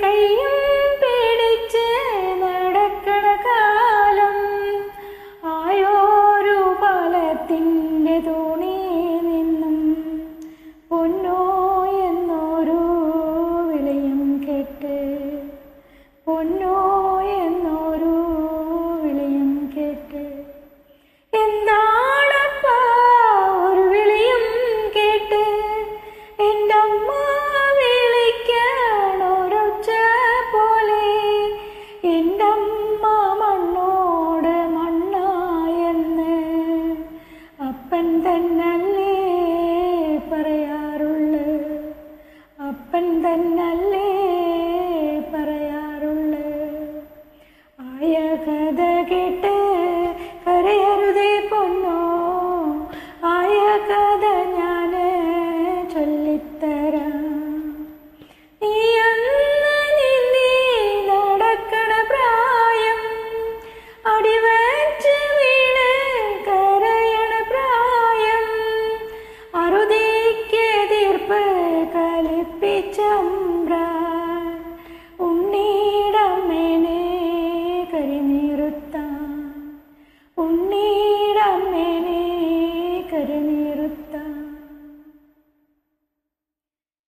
കൈയും പിടിച്ച് കാലം ആയോരു പൊന്നോ എന്നൊരു വിലയും കേട്ട് പൊന്നോ and then കരിനീറുത്താൻ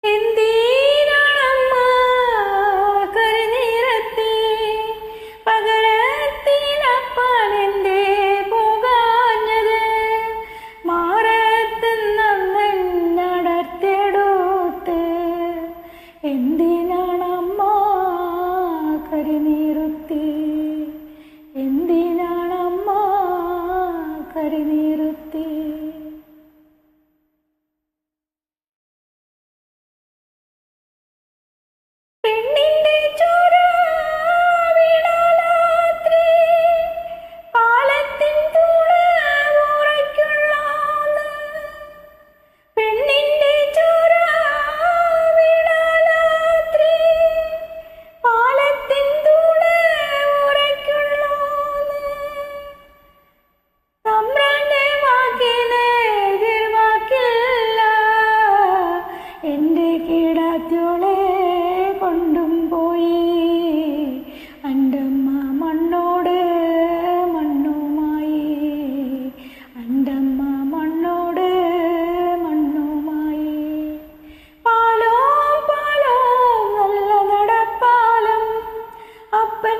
എന്തിനാണമ്മ കരുനീരത്തി പകരത്തിനപ്പൻ എന്തേ പോകാഞ്ഞത്? മാറത്തുന്നടത്തെടുത്ത് എന്തിനാണമ്മ കരുനീറുത്തി എന്തിനാണമ്മ കരുനീറുത്തി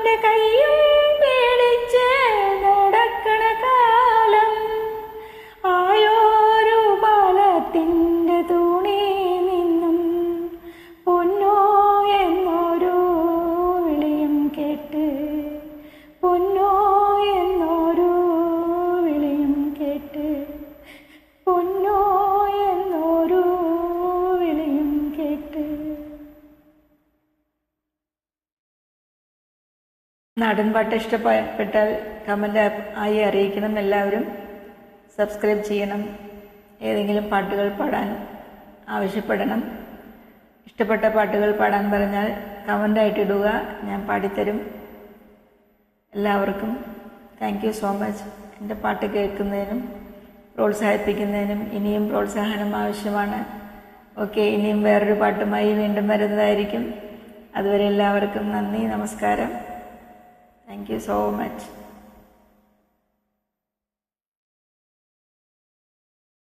അപ്പന്റെ കയ്യും നാടൻ പാട്ട് ഇഷ്ടപ്പെട്ടാൽ കമന്റ് ആയി അറിയിക്കണം എല്ലാവരും. സബ്സ്ക്രൈബ് ചെയ്യണം. ഏതെങ്കിലും പാട്ടുകൾ പാടാൻ ആവശ്യപ്പെടണം. ഇഷ്ടപ്പെട്ട പാട്ടുകൾ പാടാൻ പറഞ്ഞാൽ കമന്റായിട്ട് ഇടുക. ഞാൻ പാടിത്തരും. എല്ലാവർക്കും താങ്ക് യു സോ മച്ച് എന്റെ പാട്ട് കേൾക്കുന്നതിനും പ്രോത്സാഹിപ്പിക്കുന്നതിനും ഇനിയും പ്രോത്സാഹനം ആവശ്യമാണ്. ഓക്കെ ഇനിയും വേറൊരു പാട്ടുമായി വീണ്ടും വരുന്നതായിരിക്കും. അതുവരെ എല്ലാവർക്കും നന്ദി നമസ്കാരം. Thank you so much